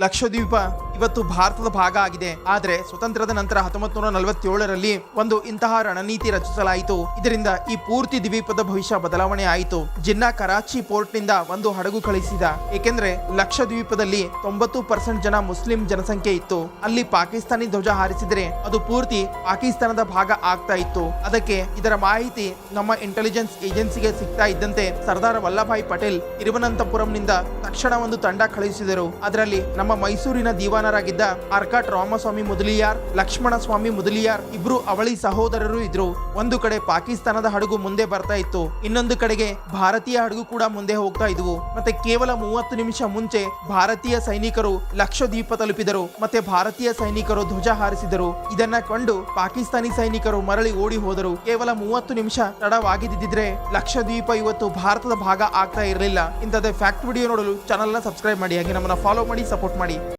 ಲಕ್ಷದ್ವೀಪ. ಇವತ್ತು ಭಾರತದ ಭಾಗ ಆಗಿದೆ. ಆದರೆ ಸ್ವತಂತ್ರದ ನಂತರ ಹತ್ತೊಂಬತ್ತು ನೂರ ನಲವತ್ತೇಳರಲ್ಲಿ ಒಂದು ಇಂತಹ ರಣನೀತಿ ರಚಿಸಲಾಯಿತು. ಇದರಿಂದ ಈ ಪೂರ್ತಿ ದ್ವೀಪದ ಭವಿಷ್ಯ ಬದಲಾವಣೆ ಆಯಿತು. ಜಿನ್ನಾ ಕರಾಚಿ ಪೋರ್ಟ್ನಿಂದ ಒಂದು ಹಡಗು ಕಳಿಸಿದ. ಏಕೆಂದ್ರೆ ಲಕ್ಷದ್ವೀಪದಲ್ಲಿ ತೊಂಬತ್ತು ಪರ್ಸೆಂಟ್ ಜನ ಮುಸ್ಲಿಂ ಜನಸಂಖ್ಯೆ ಇತ್ತು. ಅಲ್ಲಿ ಪಾಕಿಸ್ತಾನಿ ಧ್ವಜ ಹಾರಿಸಿದ್ರೆ ಅದು ಪೂರ್ತಿ ಪಾಕಿಸ್ತಾನದ ಭಾಗ ಆಗ್ತಾ ಇತ್ತು. ಅದಕ್ಕೆ ಇದರ ಮಾಹಿತಿ ನಮ್ಮ ಇಂಟೆಲಿಜೆನ್ಸ್ ಏಜೆನ್ಸಿಗೆ ಸಿಗ್ತಾ ಇದ್ದಂತೆ ಸರ್ದಾರ್ ವಲ್ಲಭಾಯ್ ಪಟೇಲ್ ತಿರುವನಂತಪುರಂನಿಂದ ತಕ್ಷಣ ಒಂದು ತಂಡ ಕಳುಹಿಸಿದರು. ಅದರಲ್ಲಿ ನಮ್ಮ ಮೈಸೂರಿನ ದಿವಾನರಾಗಿದ್ದ ಆರ್ಕಾಟ್ ರಾಮಸ್ವಾಮಿ ಮುದಲಿಯಾರ್ ಲಕ್ಷ್ಮಣ ಸ್ವಾಮಿ ಮುದಲಿಯಾರ್ ಇಬ್ರು ಅವಳಿ ಸಹೋದರರು ಇದ್ರು. ಒಂದು ಕಡೆ ಪಾಕಿಸ್ತಾನದ ಹಡಗು ಮುಂದೆ ಬರ್ತಾ ಇತ್ತು. ಇನ್ನೊಂದು ಕಡೆಗೆ ಭಾರತೀಯ ಹಡಗು ಕೂಡ ಮುಂದೆ ಹೋಗ್ತಾ ಇದ್ವು. ಮತ್ತೆ ಕೇವಲ ಮೂವತ್ತು ನಿಮಿಷ ಮುಂಚೆ ಭಾರತೀಯ ಸೈನಿಕರು ಲಕ್ಷದ್ವೀಪ ತಲುಪಿದರು. ಮತ್ತೆ ಭಾರತೀಯ ಸೈನಿಕರು ಧ್ವಜ ಹಾರಿಸಿದರು. ಇದನ್ನ ಕಂಡು ಪಾಕಿಸ್ತಾನಿ ಸೈನಿಕರು ಮರಳಿ ಓಡಿ ಹೋದರು. ಕೇವಲ ಮೂವತ್ತು ನಿಮಿಷ ತಡವಾಗಿದ್ದಿದ್ರೆ ಲಕ್ಷದ್ವೀಪ ಇವತ್ತು ಭಾರತದ ಭಾಗ ಆಗ್ತಾ ಇರಲಿಲ್ಲ. ಇಂಥದ್ದೇ ಫ್ಯಾಕ್ಟ್ ವಿಡಿಯೋ ನೋಡಲು ಚಾನಲ್ನ ಸಬ್ಸ್ಕ್ರೈಬ್ ಮಾಡಿ. ಹಾಗೆ ನಮ್ಮನ್ನ ಫಾಲೋ ಮಾಡಿ ಸಪೋರ್ಟ್ ಮಾಡಿ.